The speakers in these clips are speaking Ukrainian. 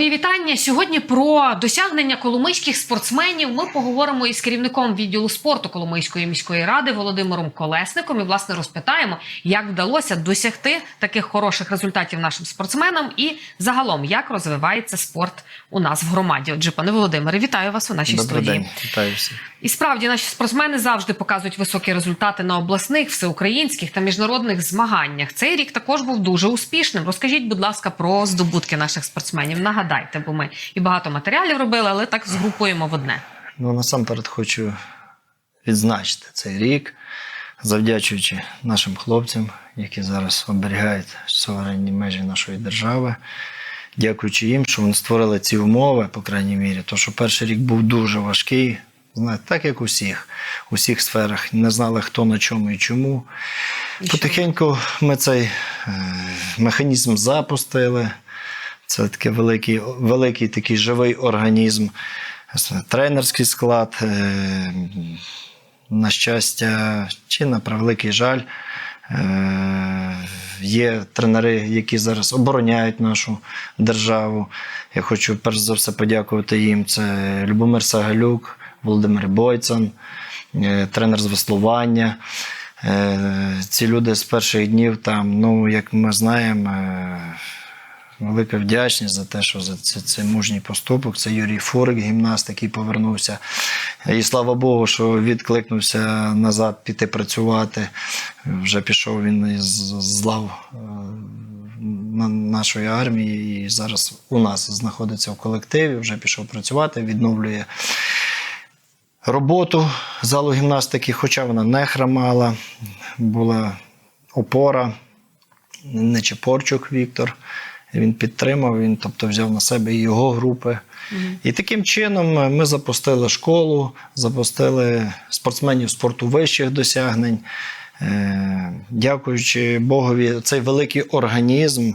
Мої вітання сьогодні про досягнення коломийських спортсменів. Ми поговоримо із керівником відділу спорту Коломийської міської ради Володимиром Колесником і власне розпитаємо, як вдалося досягти таких хороших результатів нашим спортсменам, і загалом як розвивається спорт у нас в громаді. Отже, пане Володимире, вітаю вас у нашій Добрий студії. день, вітаю всіх. І справді наші спортсмени завжди показують високі результати на обласних, всеукраїнських та міжнародних змаганнях. Цей рік також був дуже успішним. Розкажіть, будь ласка, про здобутки наших спортсменів. Нагадайте, бо ми і багато матеріалів робили, але так згрупуємо в одне. Ну, насамперед хочу відзначити цей рік, завдячуючи нашим хлопцям, які зараз оберігають суверенні межі нашої держави. Дякуючи їм, що вони створили ці умови, по крайній мірі, то що перший рік був дуже важкий. Знаєте, так як у всіх, у всіх сферах не знали, хто на чому і чому. І? Потихеньку ми цей е, механізм запустили. Це такий великий, великий такий живий організм, тренерський склад. е, На щастя, чи на превеликий жаль, е, є тренери, які зараз обороняють нашу державу. Я хочу перш за все подякувати їм. Це Любомир Сагалюк, Володимир Бойцан, е, тренер з веслування. Ці люди з перших днів там, ну як ми знаємо, велика вдячність за те, що за це, це мужній поступок. Це Юрій Фурик, гімнаст, який повернувся. І слава Богу, що відкликнувся назад піти працювати. Вже пішов він із з лав е, на- нашої армії і зараз у нас знаходиться в колективі, вже пішов працювати, відновлює роботу залу гімнастики, хоча вона не хромала, була опора, Нечепорчук Віктор. Він підтримав, він тобто взяв на себе і його групи. І таким чином ми запустили школу, запустили спортсменів спорту вищих досягнень. Е, Дякуючи Богові, цей великий організм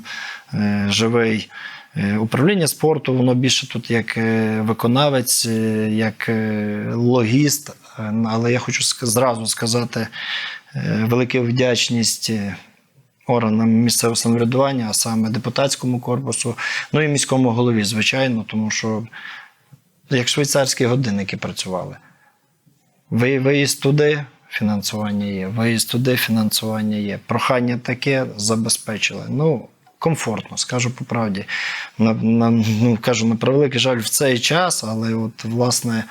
е, живий. Е, Управління спорту, воно більше тут як е, виконавець, е, як е, логіст. Е, Але я хочу зразу сказати е, велику вдячність е, органам місцевого самоврядування, а саме депутатському корпусу, ну і міському голові, звичайно, тому що як швейцарські годинники працювали. Ви- Виїзд туди, фінансування є, виїзд туди, фінансування є. Прохання таке забезпечили. Ну, комфортно, скажу по правді. На, на, ну, кажу, на превеликий жаль, в цей час, але от, власне,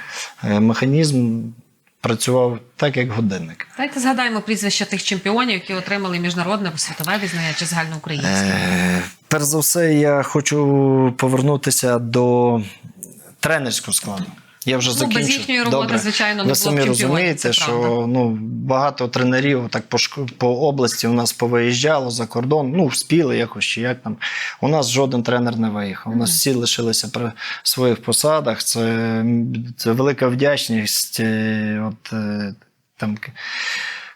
е, механізм працював так, як годинник. Давайте згадаємо прізвища тих чемпіонів, які отримали міжнародне або світове визнання чи загальноукраїнське. Е, перш за все, я хочу повернутися до тренерського складу. Я вже Ну, закінчу. без їхньої роботи, Добре. звичайно, не Ви самі розумієте, що правда. ну, багато тренерів так по, шк- по області у нас повиїжджало за кордон, ну, вспіли якось чи як там. У нас жоден тренер не виїхав. У нас всі лишилися при своїх посадах. Це, це велика вдячність. е, От, е, там,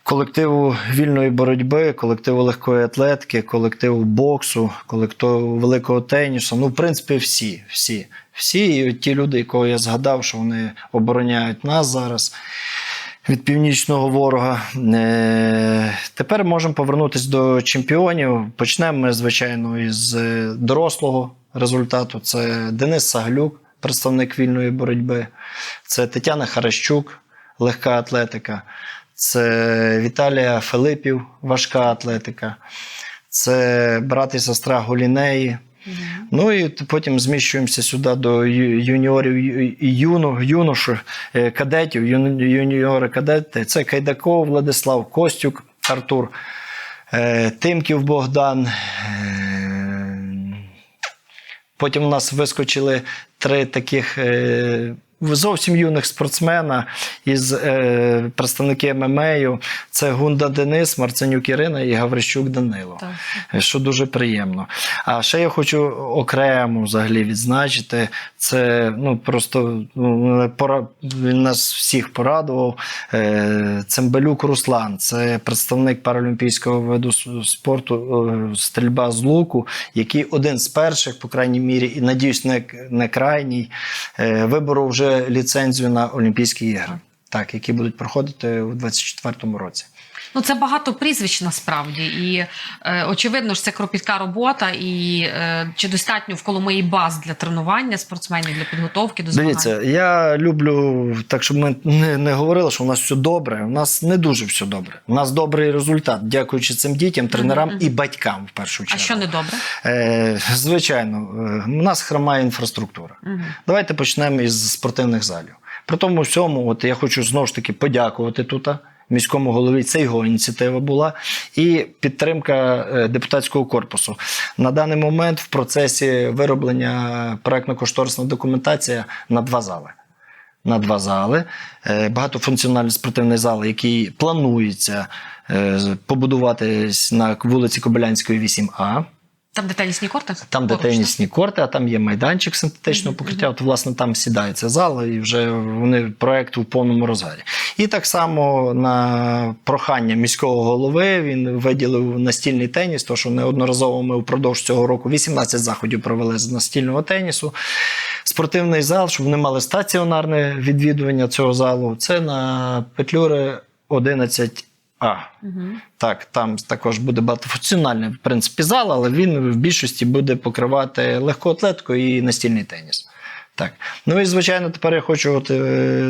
колективу вільної боротьби, колективу легкої атлетики, колективу боксу, колективу великого тенісу. Ну, в принципі, всі, всі, всі. І ті люди, якого я згадав, що вони обороняють нас зараз. Від північного ворога. Е, Тепер можемо повернутися до чемпіонів. Почнемо ми, звичайно, із е, дорослого результату. Це Денис Саглюк, представник вільної боротьби. Це Тетяна Харащук, легка атлетика. Це Віталія Филипів, важка атлетика. Це брат і сестра Голінеї. Ну і потім зміщуємося сюди до юніорів і юно, юношів, е, кадетів, юн- юніори кадети. Це Кайдаков Владислав, Костюк Артур, е, Тимків Богдан. е, Потім у нас вискочили три таких зовсім юних спортсмена із е, представники ММА. Це Гунда Денис, Марценюк Ірина і Гаврищук Данило Так. що дуже приємно. А ще я хочу окремо взагалі відзначити. Це ну просто ну, пора, він нас всіх порадував. Е, Цимбалюк Руслан, це представник паралімпійського виду спорту е, стрільба з луку, який один з перших, по крайній мірі, і надіюсь, не, не крайній, е, виборов вже ліцензію на Олімпійські ігри, так, які будуть проходити у 2024 році. Ну, це багато прізвищ насправді, і е, очевидно ж це кропітка робота. І е, чи достатньо в Коломиї баз для тренування спортсменів для підготовки до змагань? Дивіться, я люблю так, щоб ми не, не говорили, що у нас все добре. У нас не дуже все добре. У нас добрий результат, дякуючи цим дітям, тренерам і батькам в першу А чергу. що недобре? Е, звичайно, е, у нас хромає інфраструктура. Мгм. Давайте почнемо із спортивних залів. При тому всьому, от я хочу знову ж таки подякувати тут. Міському голові це його ініціатива була, і підтримка е, депутатського корпусу. На даний момент в процесі вироблення проектно-кошторисна документація на два зали. На два зали, Е, багатофункціональний спортивний зал, який планується е, побудувати на вулиці Кобилянської, 8А. Там де тенісні корти? Там, де Поруч, тенісні корти, а там є майданчик синтетичного покриття. От, власне, там сідається зал, і вже вони проект у повному розгарі. І так само на прохання міського голови він виділив настільний теніс, тому що неодноразово ми впродовж цього року 18 заходів провели з настільного тенісу. Спортивний зал, щоб вони мали стаціонарне відвідування цього залу. Це на Петлюри 11А. Мгм. Так, там також буде багатофункціональний в принципі зал, але він в більшості буде покривати легку атлетику і настільний теніс. Так. Ну і звичайно, тепер я хочу. От, е,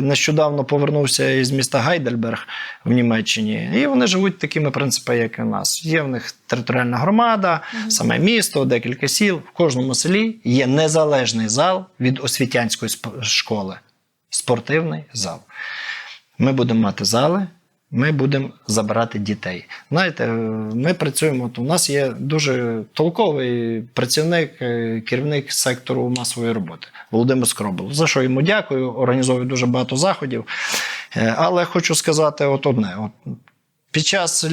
нещодавно повернувся із міста Гайдельберг в Німеччині, і вони живуть такими принципами, як і у нас. Є в них територіальна громада, саме місто, декілька сіл. В кожному селі є незалежний зал від освітянської школи. Спортивний зал. Ми будемо мати зали, ми будемо забирати дітей. Знаєте, е, ми працюємо. От у нас є дуже толковий працівник, е, керівник сектору масової роботи Володимир Скробел. За що йому дякую, організовує дуже багато заходів. Е, Але хочу сказати от одне: от під час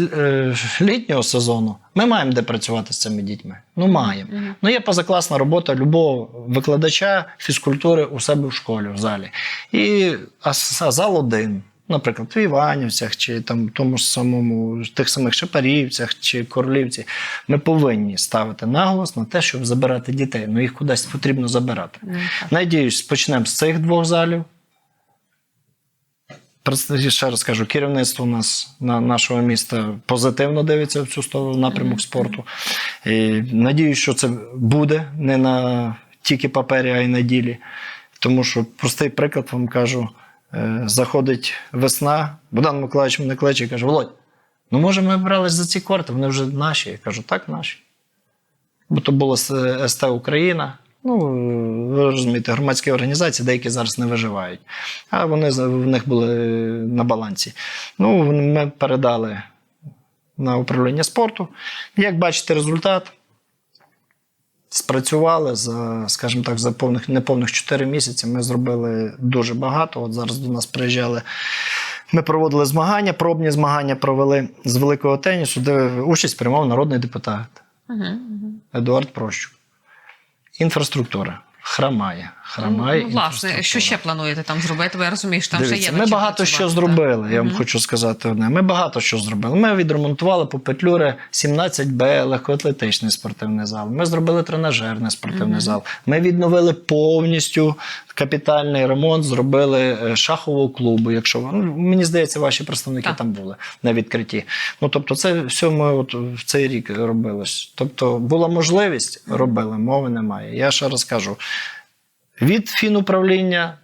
літнього сезону ми маємо де працювати з цими дітьми. Ну, маємо. Ну, є позакласна робота любого викладача фізкультури у себе в школі, в залі. І а, а зал один. Наприклад, в Іванівцях, чи там в тому ж самому тих самих Шепарівцях чи Корлівці, ми повинні ставити наголос на те, щоб забирати дітей. Ну їх кудись потрібно забирати. Ну, так. Надіюсь, почнемо з цих двох залів. Ще раз кажу, керівництво у нас на нашого міста позитивно дивиться в цю сторону напрямок спорту. І надіюсь, що це буде не на тільки папері, а й на ділі. Тому що простий приклад вам кажу: заходить весна, Богдан Миколаївич мене кличе і каже: Володь, ну може ми брались за ці корти, вони вже наші. Я кажу, так, наші. Бо то було СТ Україна. Ну, ви розумієте, громадські організації, деякі зараз не виживають. А вони в них були на балансі. Ну, ми передали на управління спорту. Як бачите, результат. Спрацювали за, скажімо так, за повних, неповних 4 місяці. Ми зробили дуже багато. От зараз до нас приїжджали. Ми проводили змагання, пробні змагання провели з великого тенісу, де участь приймав народний депутат. Мгм, мгм. Едуард Прощук. Інфраструктура. Храмає. Храмає. Ну, власне, що ще плануєте там зробити? Ви розумієте, що там Дивіться, ще є. ми багато працювати, що зробили, я вам Мгм. хочу сказати одне. Ми багато що зробили. Ми відремонтували по Петлюри 17Б легкоатлетичний спортивний зал. Ми зробили тренажерний спортивний зал. Ми відновили повністю капітальний ремонт, зробили е, шахового клубу. Якщо ну, мені здається, ваші представники Так. там були на відкритті. Ну тобто, це все ми от в цей рік робилось. Тобто, була можливість, робили, мови немає. Я ще раз кажу: від фінуправління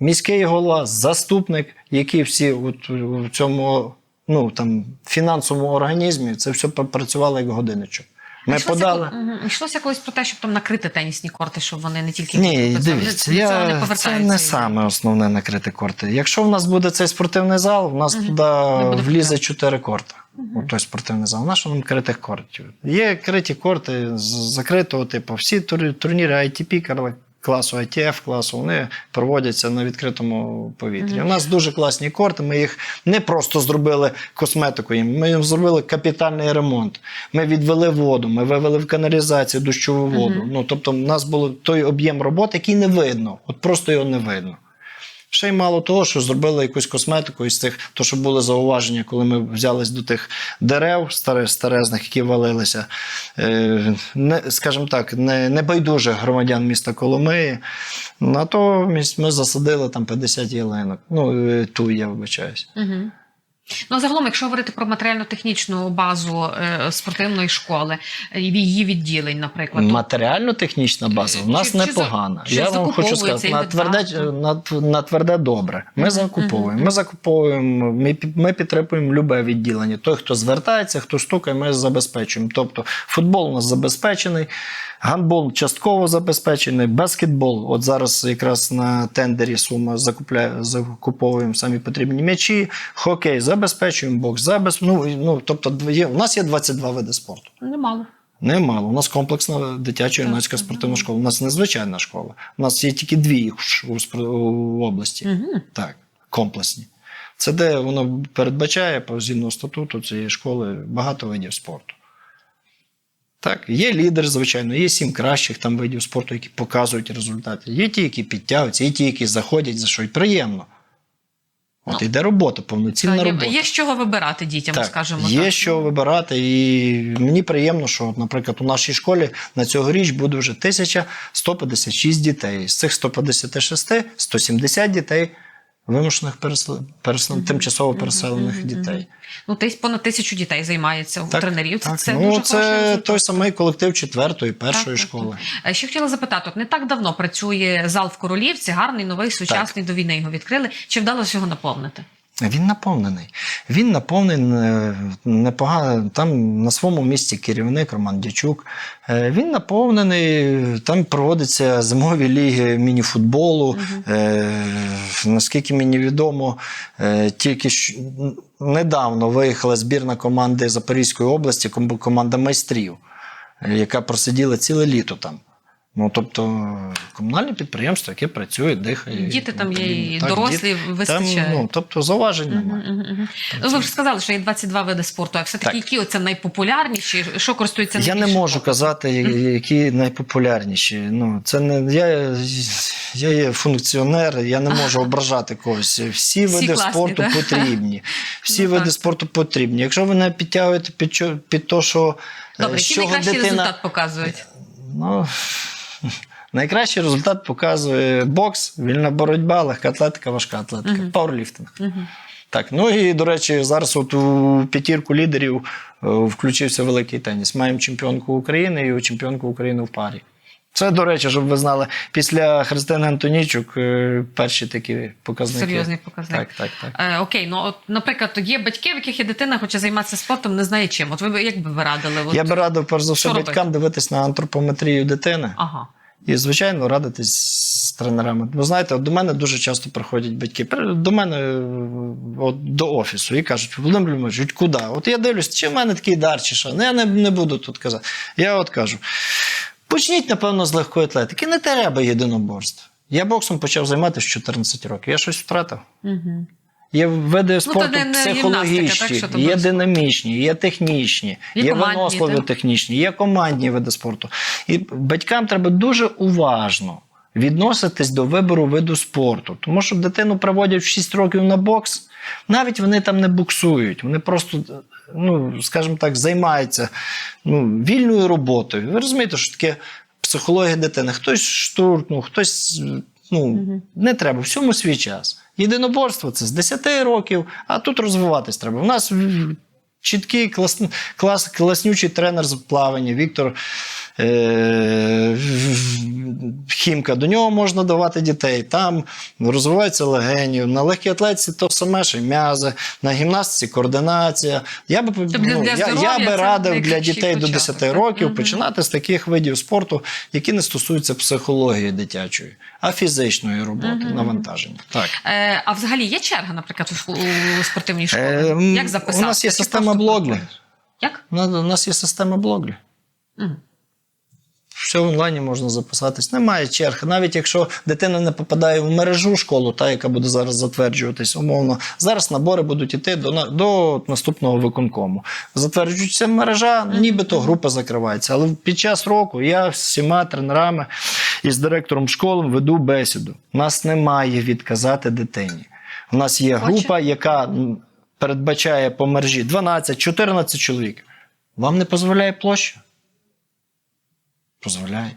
міський голова, заступник, які всі от у цьому ну, там, фінансовому організмі, це все працювало як годинничок. Ми Йшлося подали. Коли. Йшлося колись про те, щоб там накрити тенісні корти, щоб вони не тільки Ні, дивіться, я, це не саме основне накрити корти. Якщо в нас буде цей спортивний зал, у нас туди влізе чотири корти. У той спортивний зал. Наш нам критих кортів? Є криті корти з закритого типу. Всі тур- турніри ITP кар- класу, ITF класу, вони проводяться на відкритому повітрі. У нас дуже класні корти. Ми їх не просто зробили косметику їм, ми їм зробили капітальний ремонт. Ми відвели воду, ми вивели в каналізацію дощову воду. Ну, тобто, у нас був той об'єм роботи, який не видно. От просто його не видно. Ще й мало того, що зробили якусь косметику із тих, то що були зауваження, коли ми взялись до тих дерев старе- старезних, які валилися. Е, не, скажімо так, не, не байдуже громадян міста Коломиї. Натомість ми засадили там 50 ялинок. Ну, е, ту я вибачаюсь. Мгм. Ну, загалом, якщо говорити про матеріально-технічну базу е, спортивної школи, е, її відділень, наприклад, Матеріально-технічна база в нас Чи- непогана. чи Я вам хочу сказати, на тверде, на, на тверде добре. Ми Мгм, закуповуємо. мгм. Ми закуповуємо, ми, ми підтримуємо любе відділення. Той, хто звертається, хто стукає, ми забезпечуємо. Тобто футбол у нас забезпечений, гандбол частково забезпечений, баскетбол. От зараз якраз на тендері сума закупляє, закуповуємо самі потрібні м'ячі, хокей забезпечуємо, бокс забезпечуємо. Ну, ну, тобто є, у нас є 22 види спорту. немало. Немало. У нас комплексна дитяча юнацька спортивна школа. У нас незвичайна школа. У нас є тільки дві їх у області. Угу. Так, комплексні. Це де воно передбачає по згідно статуту цієї школи багато видів спорту. Так, є лідер, звичайно, є сім кращих там видів спорту, які показують результати. Є ті, які підтягуються, є ті, які заходять за що й приємно. От Ну, іде робота, повноцінна Є, робота. є з чого вибирати дітям, Так, скажімо є так. що вибирати, і мені приємно, що, наприклад, у нашій школі на цьогоріч буде вже 1156 дітей. З цих 156 – 170 дітей вимушених пересел... пересел... тимчасово переселених дітей. Ну, тись понад тисячу дітей займається у тренерів. Так. це ну, дуже це той самий колектив четвертої, першої Так, так, школи. Так. Ще хотіла запитати: от не так давно працює зал в Королівці, гарний, новий, сучасний, до війни його відкрили. Чи вдалося його наповнити? Він наповнений. Він наповнений непогано. Там на своєму місці керівник Роман Дячук. Е, Він наповнений. Там проводяться зимові ліги мініфутболу. Е, наскільки мені відомо, е, тільки недавно виїхала збірна команди Запорізької області, команда майстрів, е, яка просиділа ціле літо там. Ну, тобто, комунальне підприємство, яке працює, дихає. Діти там є, і Так, дорослі Там, вистачає. ну, тобто зауважень Мгм, немає. мгм, мгм. Ну, ви вже сказали, що є 22 види спорту, а все-таки Так. які оце найпопулярніші, що користуються Я не можу казати, які найпопулярніші. Ну, це не я, я є функціонер, я не можу ображати когось. Всі види класні, спорту так? потрібні. Всі Ну, види так. спорту потрібні. Якщо ви не підтягуєте під, під те, що е, Добре, який чого найкращий дитина. результат показують? Ну, найкращий результат показує бокс, вільна боротьба, легка атлетика, важка атлетика, Мгм. пауерліфтинг. Мгм. Так, ну і до речі, зараз от у п'ятірку лідерів е, включився великий теніс. Маємо чемпіонку України і чемпіонку України в парі. Це, до речі, щоб ви знали, після Христини Антонічук е, перші такі показники. Серйозний показник. Так, так, так. Е, окей, ну от, наприклад, є батьки, в яких є дитина, хоче займатися спортом, не знає чим. От ви як би ви радили? От... Я би радив, перш за все, що батькам дивитись на антропометрію дитини. Ага. І, звичайно, радитись з тренерами. Ви знаєте, от до мене дуже часто приходять батьки. До мене е, от, до офісу і кажуть: Володимир Любомирович, куди? От я дивлюсь, чи в мене такий дар, чи що. Ну, я не, не буду тут казати. Я от кажу: почніть, напевно, з легкої атлетики. Не треба єдиноборств. Я боксом почав займатися з 14 років. Я щось втратив. Угу. Є види спорту не- не психологічні, так, є динамічні, є технічні, Є є, виносливі так? технічні, є командні види спорту. І батькам треба дуже уважно відноситись до вибору виду спорту. Тому що дитину приводять в 6 років на бокс, навіть вони там не боксують, вони просто, ну, скажімо так, займаються ну, вільною роботою. Ви розумієте, що таке психологія дитини? Хтось штуркнув, хтось. Ну, Мгм. не треба, всьому свій час. Єдиноборство це з 10 років, а тут розвиватись треба. У нас чіткий клас, клас, класнючий тренер з плавання Віктор е, Хімка. До нього можна давати дітей. Там розвиваються легені. На легкій атлетиці то саме і м'язи, на гімнастиці координація. Я би, Тобто ну, я, я би радив для дітей до 10 так? років Мгм. починати з таких видів спорту, які не стосуються психології дитячої, а фізичної роботи, Мгм. навантаження. Так. Е, а взагалі є черга, наприклад, у, у спортивній школі? Е, Як записати? У нас є Чи система блоглі. Як? У нас, є система блоглі. Мгм. Все в онлайні можна записатись. Немає черг. Навіть якщо дитина не попадає в мережу школу, та яка буде зараз затверджуватись, умовно, зараз набори будуть йти до, до наступного виконкому. Затверджується мережа, нібито група закривається. Але під час року я з всіма тренерами і з директором школи веду бесіду. У нас немає відказати дитині. У нас є група, яка передбачає по мережі 12-14 чоловік. Вам не дозволяє площа? Дозволяє.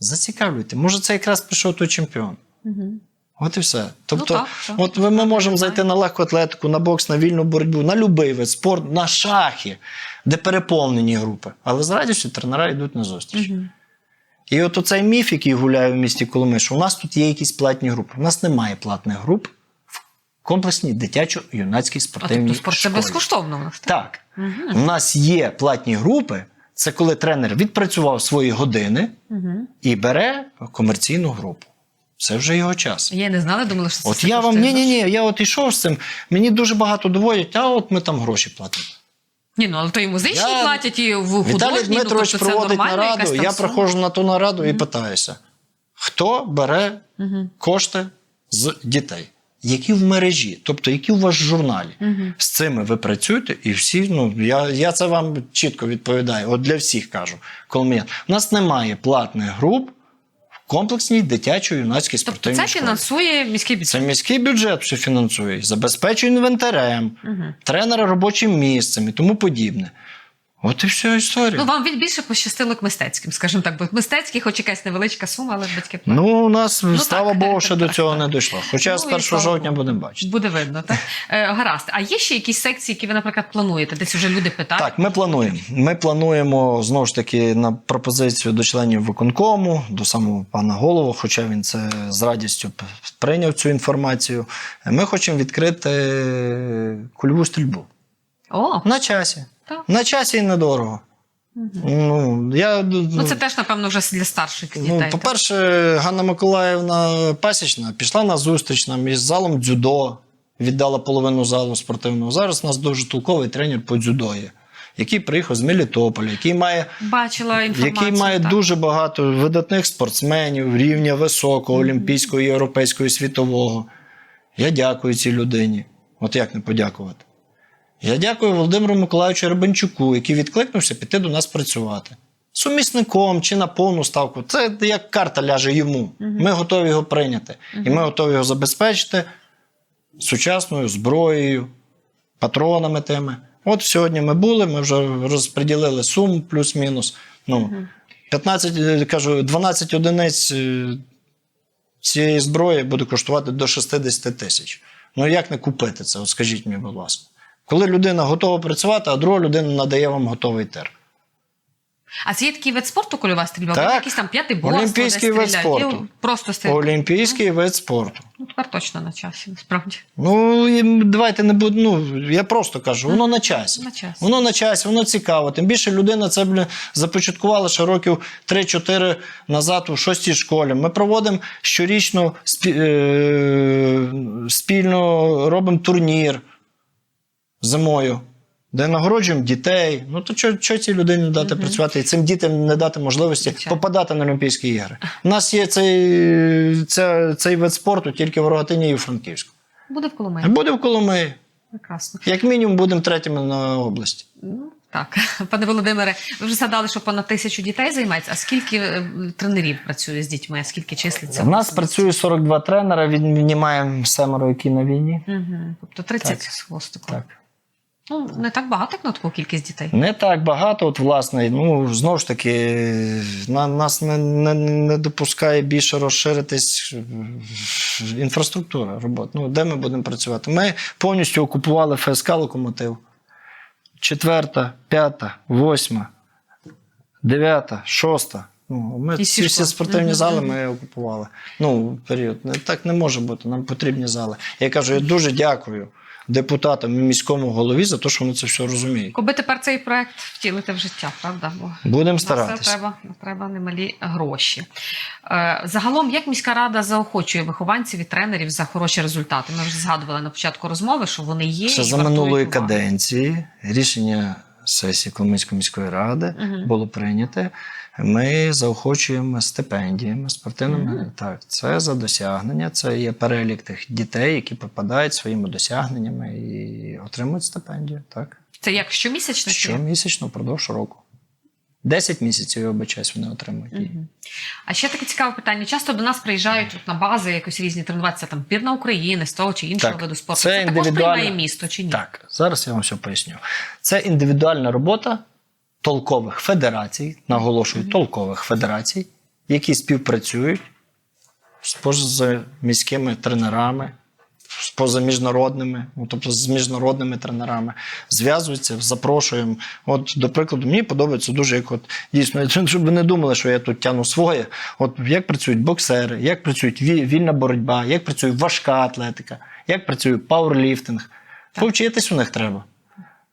Зацікавлюйте. Може, це якраз прийшов той чемпіон. Мгм. От і все. Тобто, так, так. от ми, ми можемо Так. зайти на легку атлетику, на бокс, на вільну боротьбу, на будь-який вид спорт, на шахи, де переповнені групи. Але з радістю тренера йдуть на зустріч. І от оцей міф, який гуляє в місті Коломи, що у нас тут є якісь платні групи. У нас немає платних груп в комплексній дитячо-юнацькій А спортивній тобто спорт це безкоштовно у нас. Так? Так. У нас є платні групи. Це коли тренер відпрацював свої години і бере комерційну групу. Це вже його час. Я не знала, думала, що це От я вам ні, ні, ні, я от ішов з цим. Мені дуже багато доводять, а от ми там гроші платимо. Ні, ну але то і музичні Я- платять, і в художні. Віталій ну, Дмитрович тобто це проводить нараду. Я приходжу на ту нараду і питаюся, хто бере кошти з дітей? Які в мережі, тобто які у вас в журналі. З цими ви працюєте, і всі, ну я, я це вам чітко відповідаю. От для всіх кажу. Коломиян. У нас немає платних груп в комплексній дитячо-юнацькій Тобто спортивній це школі. фінансує міський бюджет. Це міський бюджет все фінансує, забезпечує інвентарем, тренера робочим місцем і тому подібне. От і вся історія. Ну, вам більше пощастило к мистецьким, скажімо так, бо мистецькі, хоч якась невеличка сума, але батьки. Ну, у нас, слава. Богу, ще до цього не дійшло. Хоча Ну, з 1 жовтня будемо бачити. Буде видно, так? Е, гаразд. А є ще якісь секції, які ви, наприклад, плануєте? Десь вже люди питають. Так, ми плануємо. Ми плануємо знову ж таки на пропозицію до членів виконкому, до самого пана голову, хоча він це з радістю прийняв цю інформацію. Ми хочемо відкрити кульову стрільбу. О, На часі. Так. На часі і недорого. Ну, я, Ну, це теж, напевно, вже для старших дітей. Ну, по-перше, Ганна Миколаївна Пасічна пішла на зустріч нам із залом дзюдо, віддала половину залу спортивного. Зараз у нас дуже толковий тренер по дзюдо є, який приїхав з Мелітополя, який має, Бачила інформацію. який має так. дуже багато видатних спортсменів рівня високого, олімпійського, європейського і світового. Я дякую цій людині. От як не подякувати? Я дякую Володимиру Миколаївичу Ребенчуку, який відкликнувся піти до нас працювати. Сумісником чи на повну ставку. Це як карта ляже йому. Ми готові його прийняти. І ми готові його забезпечити сучасною зброєю, патронами тими. От сьогодні ми були, ми вже розподілили суму плюс-мінус. Ну, 15, е, кажу, 12 одиниць е, цієї зброї буде коштувати до 60 тисяч. Ну як не купити це? От скажіть мені, будь ласка. Коли людина готова працювати, а друга людина надає вам готовий тир. А це є такий вид спорту, кольова стрільба? Так. Буде якийсь там п'ятий бос, Олімпійський вид спорту. Просто стрільба. Олімпійський вид спорту. Ну, тепер точно на часі, насправді. Ну, і давайте не буду. Ну, я просто кажу, воно на часі. На часі. Воно на часі, воно цікаво. Тим більше людина це блін, започаткувала ще років 3-4 назад у шостій школі. Ми проводимо щорічно е, спільно робимо турнір зимою. Де нагороджуємо дітей. Ну то що, що цій людині не дати працювати і цим дітям не дати можливості Звичайно. попадати на Олімпійські ігри? У нас є цей, це, цей вид спорту тільки в Рогатині і у Франківську. Буде в Коломиї. Буде в Коломиї. Прекрасно. Як мінімум будемо третіми на області. Ну, так, пане Володимире, ви вже згадали, що понад тисячу дітей займається. А скільки е, тренерів працює з дітьми? А скільки числиться? У нас працює 42 тренера, віднімаємо семеро, які на війні. Угу. Тобто 30 Так. з хвостиком. Так. Ну, не так багато, як на таку кількість дітей. Не так багато, от власне, ну знову ж таки, на, нас не, не, не допускає більше розширитись е, інфраструктура роботи. Ну, де ми будемо працювати? Ми повністю окупували ФСК локомотив. Четверта, п'ята, восьма, дев'ята, шоста. Ну, ми І всі сільпо. спортивні зали ми окупували. Ну, період. Так не може бути. Нам потрібні зали. Я кажу, я дуже дякую депутатам і міському голові за те, що вони це все розуміють. Коби тепер цей проект втілити в життя, правда? Бо Будемо це старатися. треба, треба немалі гроші. Е, загалом, як міська рада заохочує вихованців і тренерів за хороші результати? Ми вже згадували на початку розмови, що вони є. Ще і за минулої уваги. каденції рішення сесії Коломийської міської ради Мгм. було прийняте. Ми заохочуємо стипендіями спортивними. Так, це за досягнення. Це є перелік тих дітей, які попадають своїми досягненнями і отримують стипендію. Так, Це як щомісячно? щомісячно впродовж року. 10 місяців, я обичаюсь, вони отримують її. Мгм. А ще таке цікаве питання. Часто до нас приїжджають от на бази якось різні тренуватися там пірна України з того чи іншого Так, виду спорту. це Це, також приймає місто чи ні? Так, зараз я вам все поясню. Це індивідуальна робота толкових федерацій, наголошую, толкових федерацій, які співпрацюють з позаміськими тренерами, з позаміжнародними, ну, тобто з міжнародними тренерами, зв'язуються, запрошуємо. От, до прикладу, мені подобається дуже, як от дійсно, щоб ви не думали, що я тут тяну своє. От як працюють боксери, як працюють вільна боротьба, як працює важка атлетика, як працює пауерліфтинг. Повчитись у них треба.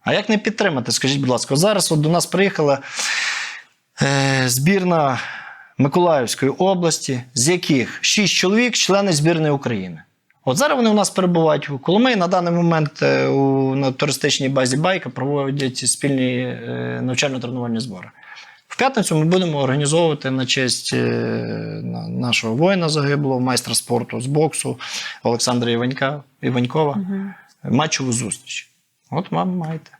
А як не підтримати? Скажіть, будь ласка, зараз от до нас приїхала е, збірна Миколаївської області, з яких шість чоловік члени збірної України. От зараз вони у нас перебувають у Коломиї. На даний момент е, у, на туристичній базі Байка проводять спільні е, навчально-тренувальні збори. В п'ятницю ми будемо організовувати на честь е, на- нашого воїна загиблого, майстра спорту з боксу Олександра Іванька, Іванькова матчову зустріч. От вам маєте.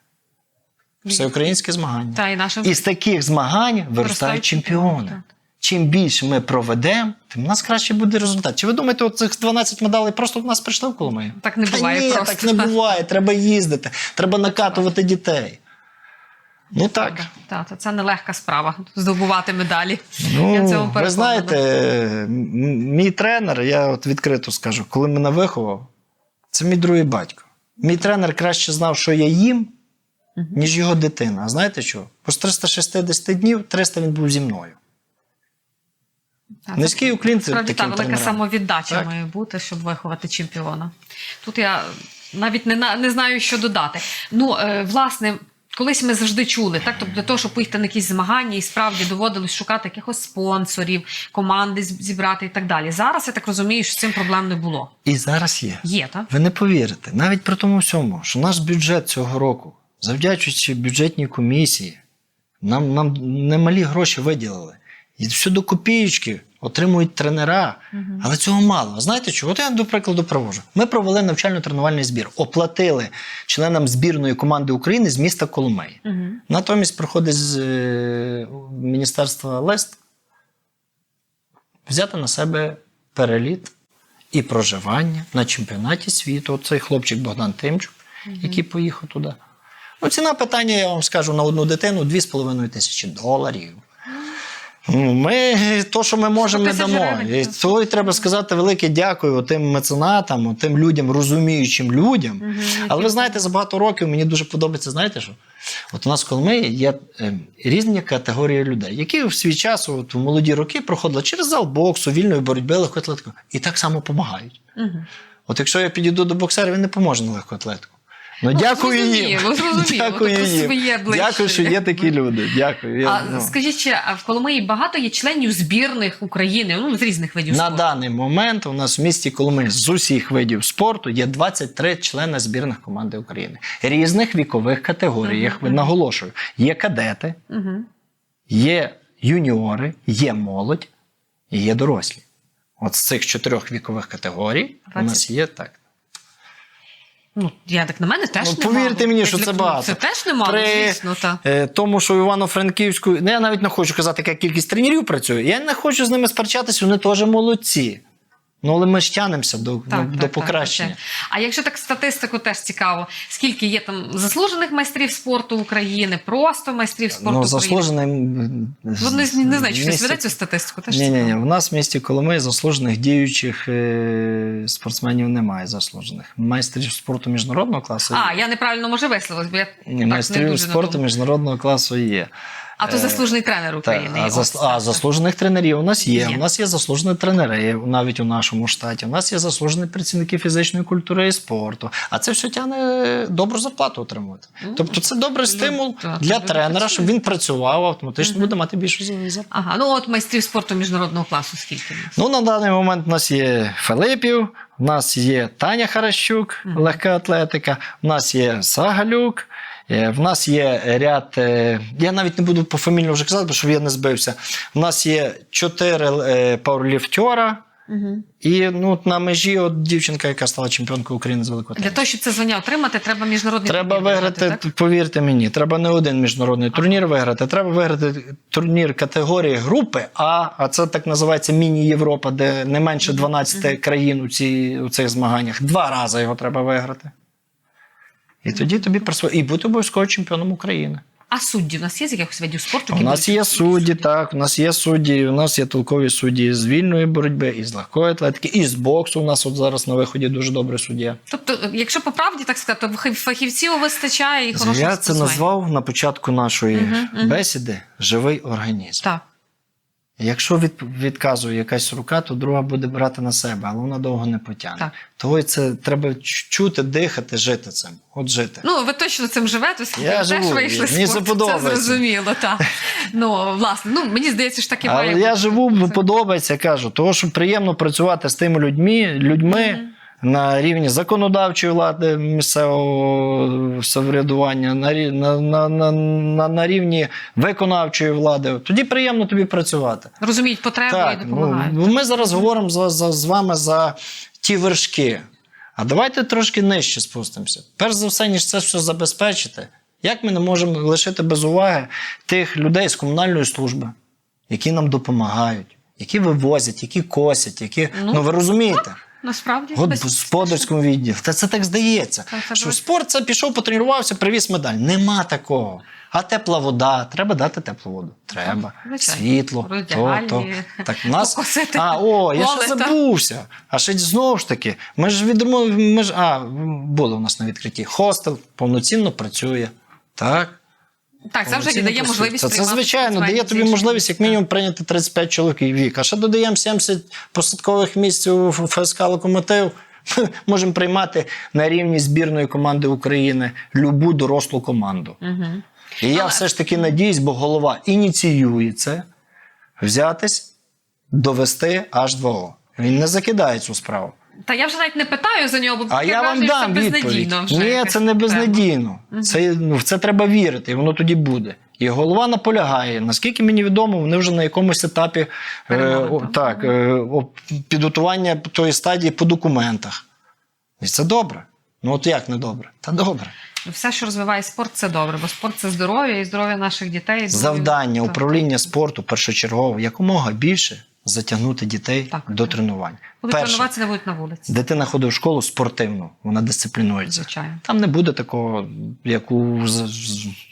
Всеукраїнське змагання. Та і нашим І з таких змагань виростають чемпіони. чемпіони, Чим більше ми проведемо, тим у нас краще буде результат. Чи ви думаєте, от цих 12 медалей просто в нас прийшли в Коломию? Так не Та буває ні, просто. так не буває. Треба їздити, треба накатувати дітей. Ну так. Так, та це нелегка справа здобувати медалі. Ну, Я цьому ви знаєте, мій тренер, я от відкрито скажу, коли мене виховав, це мій другий батько. Мій тренер краще знав, що я їм, ніж його дитина. А знаєте що? По 360 днів 300 він був зі мною. Так, Низький уклін це Справді таким та велика тренерам. самовіддача Так. має бути, щоб виховати чемпіона. Тут я навіть не, не знаю, що додати. Ну, е, власне, колись ми завжди чули, так, тобто для того, щоб поїхати на якісь змагання, і справді доводилось шукати якихось спонсорів, команди зібрати і так далі. Зараз я так розумію, що з цим проблем не було. І зараз є. Є, так? Ви не повірите, навіть при тому всьому, що наш бюджет цього року, завдячуючи бюджетній комісії, нам, нам немалі гроші виділили. І все до копієчки отримують тренера, але цього мало. Знаєте чого? От я до прикладу провожу. Ми провели навчально-тренувальний збір, оплатили членам збірної команди України з міста Коломиї. Угу. Натомість приходить з е, Міністерства лист взяти на себе переліт і проживання на чемпіонаті світу. От цей хлопчик Богдан Тимчук, який поїхав туди. Ну, ціна питання, я вам скажу, на одну дитину 2,5 тисячі доларів. Ну, Ми то, що ми можемо, ми дамо. І й треба сказати велике дякую тим меценатам, тим людям, розуміючим людям. Але ви знаєте, за багато років мені дуже подобається, знаєте що? От у нас в Коломиї є е, різні категорії людей, які в свій час, от, в молоді роки, проходили через зал боксу, вільної боротьби, легкоатлетику, і так само допомагають. Угу. От якщо я підійду до боксера, він не поможе на легкоатлетику. Ну, дякую їм. Дякую їм. Дякую, що є такі люди. Дякую. Я, А ну. скажіть ще, в Коломиї багато є членів збірних України, ну з різних видів На спорту? даний момент у нас в місті Коломиї з усіх видів спорту є 23 члени збірних команди України різних вікових категорій. Я Мгм. наголошую: є кадети, Угу. є юніори, є молодь і є дорослі. От з цих чотирьох вікових категорій у нас є так. Ну, я так на мене теж Ну, немало. повірте мені, що це багато. Це теж немало, При звісно, та. е, тому, що в Івано-Франківську, ну, я навіть не хочу казати, яка кількість тренерів працює. Я не хочу з ними сперечатися, вони теж молодці. Ну, але ми ж тянемося до, Так, до, так, до так, покращення. так. А якщо так статистику теж цікаво, скільки є там заслужених майстрів спорту України, просто майстрів спорту ну, України? заслужений. Ну, не, не знаю, чи хтось веде цю статистику. Теж Ні, ні, ні. У нас в місті Коломиї заслужених діючих е- спортсменів немає заслужених. Майстрів спорту міжнародного класу А, є. я неправильно може висловилась, бо я Ні, так не майстрів дуже спорту міжнародного класу є. А то е, заслужений тренер України. а, зас... а заслужених тренерів у нас є. Є. У нас є заслужені тренери навіть у нашому штаті. У нас є заслужені працівники фізичної культури і спорту. А це все тягне добру зарплату отримувати. Ну, Тобто це добрий стимул так, для люди тренера, щоб він працював, автоматично буде мати більшу зарплату. Ага, ну от майстрів спорту міжнародного класу скільки в нас? Ну, на даний момент у нас є Филипів, у нас є Таня Харащук, Мгм. легка атлетика, у нас є Сагалюк. Е, В нас є ряд, е, я навіть не буду пофамільно вже казати, бо щоб я не збився. У нас є чотири е, пауерліфтера, Угу. і ну, на межі от дівчинка, яка стала чемпіонкою України з великого Для того, щоб це звання отримати, треба міжнародний Треба турнір виграти, виграти, так? повірте мені, треба не один міжнародний турнір виграти. Треба виграти турнір категорії групи А, а це так називається Міні-Європа, де не менше 12 країн у, ці, у цих змаганнях. Два рази його треба виграти. І тоді тобі присво... І бути обов'язково чемпіоном України. А судді у нас є з якихось видів спорту? У нас є судді? так, у нас є судді, у нас є толкові судді з вільної боротьби, і з легкої атлетики, і з боксу. У нас от зараз на виході дуже добрий суддя. Тобто, якщо по правді так сказати, то фах- фахівців вистачає і хороших Я це назвав на початку нашої мгм. бесіди живий організм. Так. Якщо від, відказує якась рука, то друга буде брати на себе, але вона довго не потягне. Так. Того це треба чути, дихати, жити цим. От жити. Ну, ви точно цим живете, оскільки Я ви теж вийшли з це зрозуміло, так. Ну, власне, ну, мені здається, що так і має Але я живу, Це- подобається, кажу, тому що приємно працювати з тими людьми, людьми на рівні законодавчої влади місцевого самоврядування, на, на, на, на, на, на рівні виконавчої влади. Тоді приємно тобі працювати. Розуміють потребу Так, і ну, допомагають. ми зараз говоримо за, за, з вами за ті вершки. А давайте трошки нижче спустимося. Перш за все, ніж це все забезпечити, як ми не можемо лишити без уваги тих людей з комунальної служби, які нам допомагають, які вивозять, які косять, які. Ну, Ну, ви розумієте. Насправді, господарському відділі. Та це так здається. Так, це що спорт це пішов, потренувався, привіз медаль. Нема такого. А тепла вода, треба дати теплу воду. Треба. Звичайно. Світло, то, то. Так, в нас... покосити А, о, я ще забувся. А ще знову ж таки, ми ж відомо, ми ж, а, були у нас на відкритті. Хостел повноцінно працює. Так. Так, це вже дає можливість Це, це звичайно, дає тобі можливість як мінімум прийняти 35 чоловік. А ще додаємо 70 посадкових місць у ФСК Локомотив. Можемо приймати на рівні збірної команди України любу дорослу команду. Мгм. І я все ж таки надіюсь, бо голова ініціює це взятись, довести аж до О. Він не закидає цю справу. Та я вже навіть не питаю за нього, бо А я вам дам це безнадійно вже Ні, це не безнадійно. Це, ну, в це треба вірити, і воно тоді буде. І голова наполягає. Наскільки мені відомо, вони вже на якомусь етапі е, так. е, підготування тої стадії по документах. І це добре. Ну от як не добре? Та добре. Все, що розвиває спорт, це добре, бо спорт це здоров'я і здоров'я наших дітей. і здоров'я- Завдання управління спорту першочергово якомога більше затягнути дітей Так. до тренувань. Будуть Перше, тренуватися, не будуть на вулиці. дитина ходить в школу спортивну, вона дисциплінується. Звичайно. Там не буде такого, як у,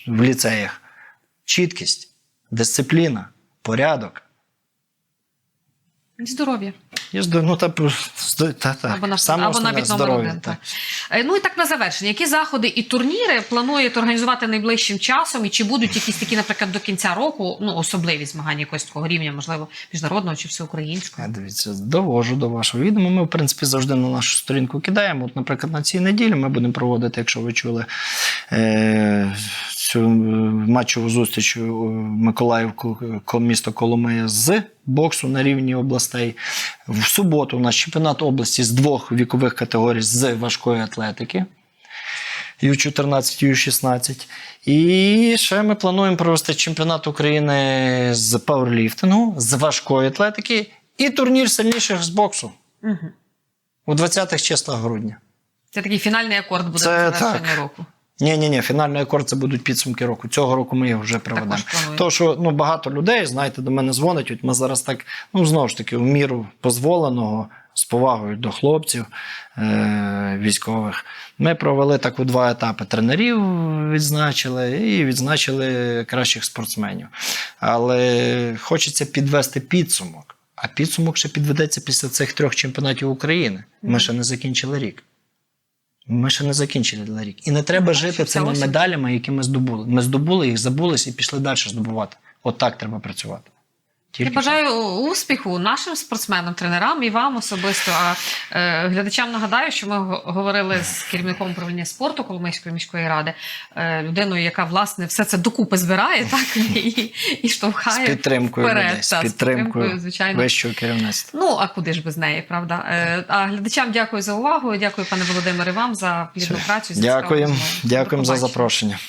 в ліцеях. Чіткість, дисципліна, порядок. Здоров'я. Ну, та, та, та, Або, на, саме або навіть номер один. та. Е, Ну і так на завершення. Які заходи і турніри плануєте організувати найближчим часом? І чи будуть якісь такі, наприклад, до кінця року, ну особливі змагання якогось такого рівня, можливо, міжнародного чи всеукраїнського? Я дивіться, довожу до вашого відома. Ми, в принципі, завжди на нашу сторінку кидаємо. От, наприклад, на цій неділі ми будемо проводити, якщо ви чули, е- цю е, матчову зустріч у Миколаївку, місто Коломия з боксу на рівні областей. В суботу у нас чемпіонат області з двох вікових категорій з важкої атлетики. Ю-14, Ю-16. І ще ми плануємо провести чемпіонат України з пауерліфтингу, з важкої атлетики і турнір сильніших з боксу Угу. у 20-х числах грудня. Це такий фінальний акорд буде Це на завершення року. Ні, ні, ні, фінальний акорд це будуть підсумки року. Цього року ми їх вже проведемо. Також плануємо. То, що ну, багато людей, знаєте, до мене дзвонять. От ми зараз так, ну знову ж таки, в міру дозволеного, з повагою до хлопців е- військових. Ми провели так у два етапи тренерів, відзначили і відзначили кращих спортсменів. Але хочеться підвести підсумок. А підсумок ще підведеться після цих трьох чемпіонатів України. Ми ще не закінчили рік. Ми ще не закінчили рік. І не треба жити цими медалями, які ми здобули. Ми здобули їх, забулись і пішли далі здобувати. От так треба працювати. Я Тільки бажаю успіху нашим спортсменам, тренерам і вам особисто. А е, глядачам нагадаю, що ми говорили з керівником управління спорту Коломийської міської ради, е, людиною, яка власне все це докупи збирає, так і, і з штовхає підтримкою вперед, людей, з та, з підтримкою підтримкою, звичайно. вищого керівництва. Ну а куди ж без неї, правда? Е, а глядачам дякую за увагу. Дякую, пане Володимире, вам за плідну працю. До дякуємо за запрошення.